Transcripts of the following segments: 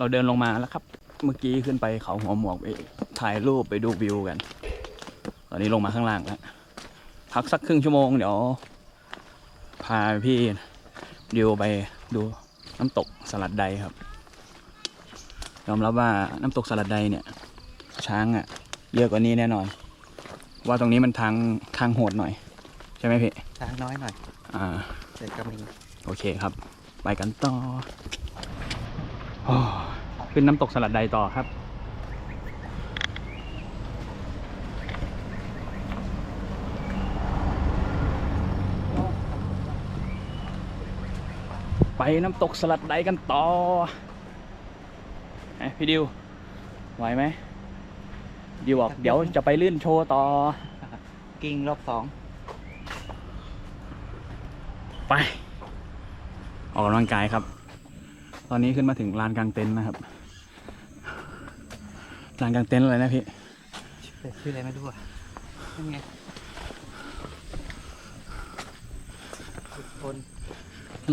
เราเดินลงมาแล้วครับ เมื่อกี้ขึ้นไปเขาหัวหมวกไปถ่ายรูปไปดูวิวกัน ตอนนี้ลงมาข้างล่างแล้วพักสักครึ่งชั่วโมงเดี๋ยว พาพี่ดิวไปดูน้ำตกสลัดใดครับยอมรับว่าน้ำตกสลัดใดเนี่ย ช้างอะ่ะ เยอะกว่านี้แน่นอน ว่าตรงนี้มันทางทางโหดหน่อย ใช่ไหมพี่ช้างน้อยหน่อย อ่าแต่ก็มีโอเคครับ ไปกันต่อโอ้ ขึ้นน้ำตกสลัดใดต่อครับ ไปน้ำตกสลัดใดกันต่อไพี่ดิวไหวไหมดิวบอกเดี๋ยวจะไปลื่นโชว์ต่อ กิ้งรอบสองไป ออกกำลังกายครับ ตอนนี้ขึ้นมาถึงลานกลางเต็นท์นะครับ ลานกลางเต็นท์อะไรนะพี่แต่ชื่ออะไรไม่รู้อะนี่ไงคน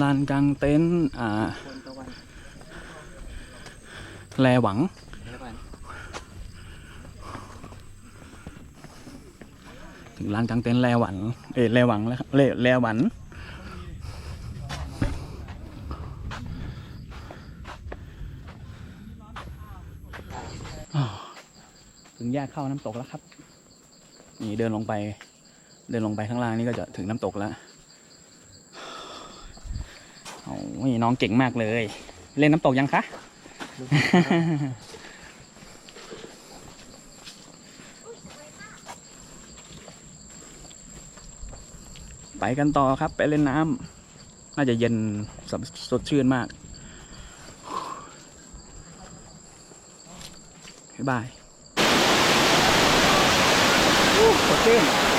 ลานกลางเต็นท์อ่าคนตะวันแลหวังตะวันถึงลานกลางเต็นท์แลหวัน เอ้ยแลหวังแล้วครับเลแลหวัน อ้าว ถึงแยกเข้าน้ำตกแล้วครับ นี่เดินลงไป เดินลงไปข้างล่างนี่ก็จะถึงน้ำตกแล้วโอ้ยน้องเก่งมากเลย เล่นน้ำตกยังคะไปกันต่อครับ ไปเล่นน้ำน่าจะเย็นสดสดชื่นมาก บ๊ายบาย อู้ส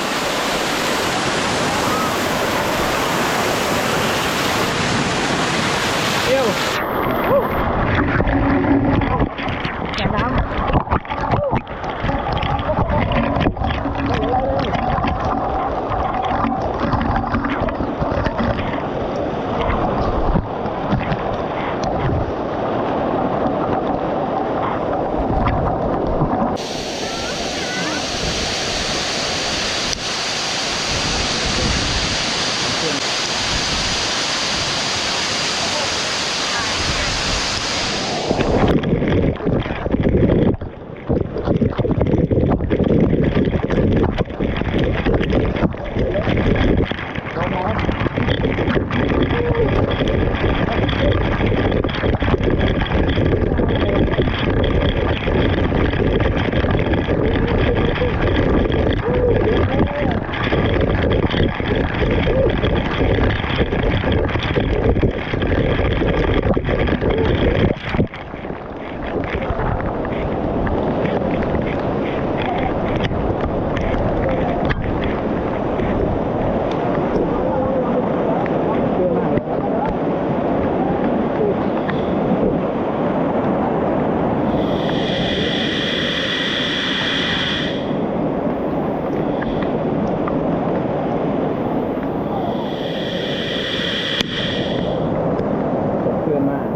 มาก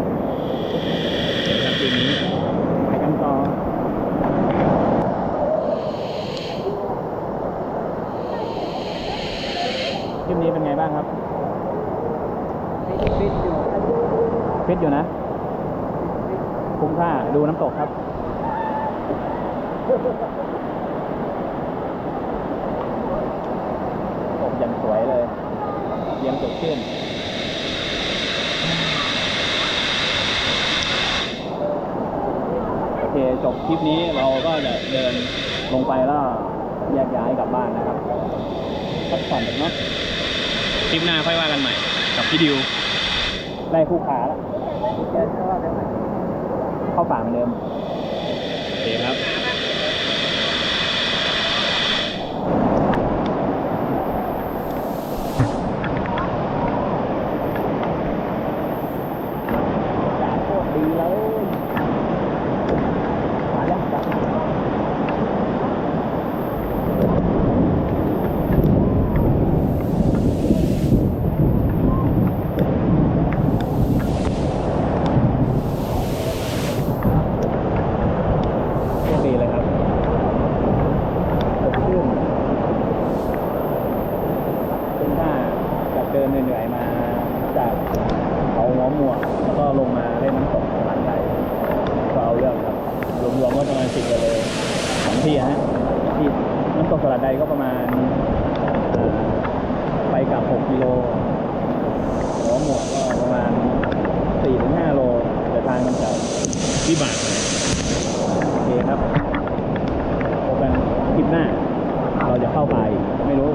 เดี๋ยวครับคืนนี้ไปกันต่อคลิปนี้เป็นไงบ้างครับฟิตอยู่ฟิตอยู่นะ คุ้มค่า ดูน้ำตกครับตกอย่างสวยเลย เย็นสดชื่น จบคลิปนี้เราก็จะเดินลงไปแล้วแยกย้ายกลับบ้านนะครับพักผ่อนเนาะคลิปหน้าค่อยว่ากันใหม่ กับพี่ดิว ได้คู่ขาแล้วเจอเขาว่าเป็นไงเข้าป่าเหมือนเดิม โอเคครับโคตรดีเลยมาแล้วจ้ะ เขาหัวหมวกแล้วก็ลงมา เล่นน้ำตกหลังใดก็เอาเรื่องครับรวมๆก็ประมาณสิบกิโลสองที่ฮะที่น้ำตกสลัดใดก็ประมาณอ่าไปกลับหกกิโลหัวหมวกก็ประมาณสี่ถึงห้าโลแต่ทางมันจะวิบากหน่อยโอเคครับพบกันคลิปหน้า เราจะเข้าไป ไม่รู้